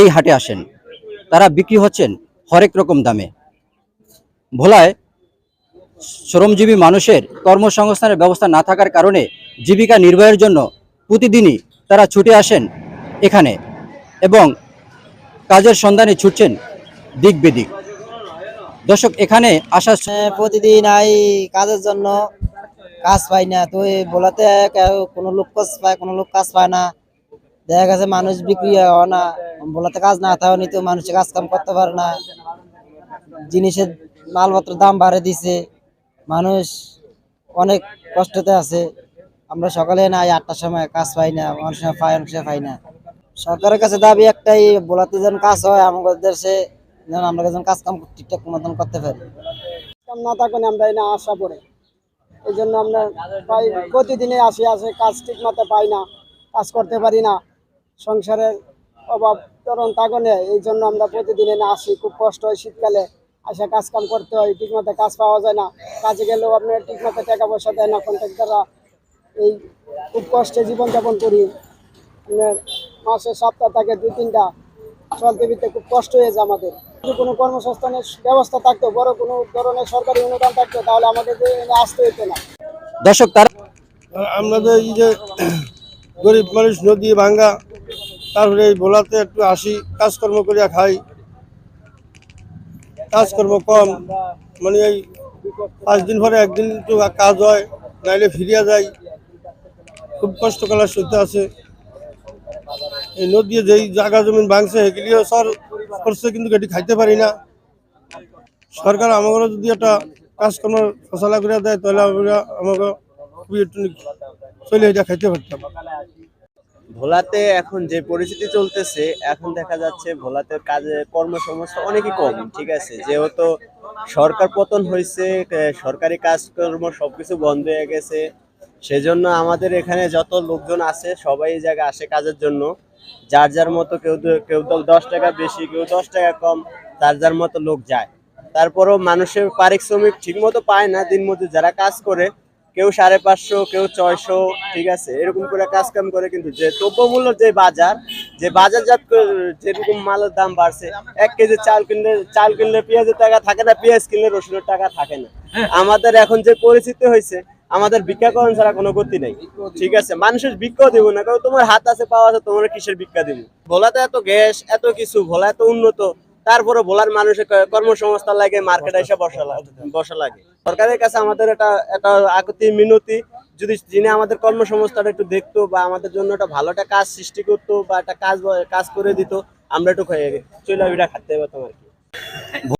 এই হাটে আসেন। তারা বিক্রি হচ্ছেন হরেক রকম দামে। ভোলায় শ্রমজীবী মানুষের কর্মসংস্থানের ব্যবস্থা না থাকার কারণে জীবিকা নির্বাহের জন্য প্রতিদিনই তারা ছুটে আসেন এখানে এবং কাজের সন্ধানে ছুটছেন দিক বেদিক। দর্শক এখানে আসার হ্যাঁ, প্রতিদিন আই কাজের জন্য কাজ পাই না। তো বলাতে কোনো লোক কাজ পায় কোনো লোক কাজ পায় না। দেখা গেছে মানুষ বিক্রি হয় না। বলাতে কাজ না থাকা নিতে মানুষ কাজ কাম করতে পারে না। জিনিসের মালপত্র দাম বাড়ে দিছে। মানুষ অনেক কষ্টতে আছে। আমরা সকালে না আটটার সময় কাজ পাই না, অনেক সময় পাই, অনেক সময় পাই না। সরকারের কাছে দাবি একটাই, বলাতে যেন কাজ হয়, আমাদের দেশে যেন আমরা যেন কাজ কাম ঠিকঠাক মতন করতে পারি। না থাকুন আমরা না আশা পড়ে এই জন্য আমরা প্রায় প্রতিদিনে আসি, আসে কাজ ঠিক মতো পাই না, কাজ করতে পারি না। সংসারের অভাব তরণ তাগনে এই জন্য আমরা প্রতিদিনে না আসি। খুব কষ্ট হয় শীতকালে। আসে কাজ কাম করতে হয় ঠিক মতো কাজ পাওয়া যায় না। কাজে গেলেও আপনার ঠিক মতো টাকা পয়সা দেয় না কন্ট্রাক্টাররা এই খুব কষ্টে জীবনযাপন করি। আপনার মাসে সপ্তাহ থাকে দুই তিনটা। চলতে ফিরতে খুব কষ্ট হয়েছে আমাদের। যদি কোনো কর্মসংস্থানের ব্যবস্থা থাকতো বড় কোনো ধরনের সরকারি অনুদান থাকতো তাহলে আমাদের আসতে হতো না। দর্শক তারা আমাদের এই যে গরিব মানুষ নদী ভাঙ্গা তারপরে এই ভোলাতে একটু আসি, কাজকর্ম করিয়া খাই। কাজকর্ম কম মানে এই পাঁচ দিন পরে একদিন একটু কাজ হয়, নাইলে ফিরিয়া যাই। খুব কষ্ট করার সত্যি আছে। এই নদী যেই জায়গা জমিন ভাঙছে, সেগুলিও সর করছে, কিন্তু এটি খাইতে পারি না। সরকার আমাকে যদি একটা কাজকর্ম ফসলা করে দেয়, তাহলে আমরা আমাকে খুবই একটু চলে এটা খাইতে পারতাম। ভোলাতে এখন যে পরিস্থিতি চলতেছে, এখন দেখা যাচ্ছে ভোলাতে কাজে কর্মসংস্থান অনেকই কম, ঠিক আছে? যেহেতু সরকার পতন হয়েছে সরকারি কাজকর্ম সবকিছু বন্ধ হয়ে গেছে। সেজন্য আমাদের এখানে যত লোকজন আছে, সবাই এই জায়গায় আসে কাজের জন্য। যার যার মতো কেউ কেউ তো দশ টাকা বেশি, কেউ দশ টাকা কম, তার যার মতো লোক যায়। তারপরও মানুষের পারিশ্রমিক ঠিক মতো পায় না দিন মধ্যে যারা কাজ করে কেউ সাড়ে পাঁচশো কেউ ছয়শো ঠিক আছে? এরকম করে কাজ কাম করে কিন্তু যে দ্রব্যমূল্য যে বাজার যে বাজারজাত যেরকম মালের দাম বাড়ছে এক কেজি চাল কিনলে চাল কিনলে পেঁয়াজের টাকা থাকে না পেঁয়াজ কিনলে রসুনের টাকা থাকে না। আমাদের এখন যে পরিস্থিতি হয়েছে আমাদের ভিক্ষাকরণ ছাড়া কোনো গতি নেই। ঠিক আছে? মানুষের ভিক্ষা দিব না কারণ তোমার হাত আছে পাওয়া আছে তোমার কিসের ভিক্ষা দিব? ভোলাতে এত গ্যাস এত কিছু ভোলা এত উন্নত তারপরে ভোলার মানুষের কর্মসংস্থান লাগে মার্কেটে এসে বসা লাগে। বসা লাগে। সরকারের কাছে আমাদের এটা একটা আকুতি মিনতি যদি যিনি আমাদের কর্মসংস্থানটা একটু দেখতো বা আমাদের জন্য একটা ভালো একটা কাজ সৃষ্টি করতো বা একটা কাজ কাজ করে দিত আমরা একটু চলে খাতে পারতাম আর কি।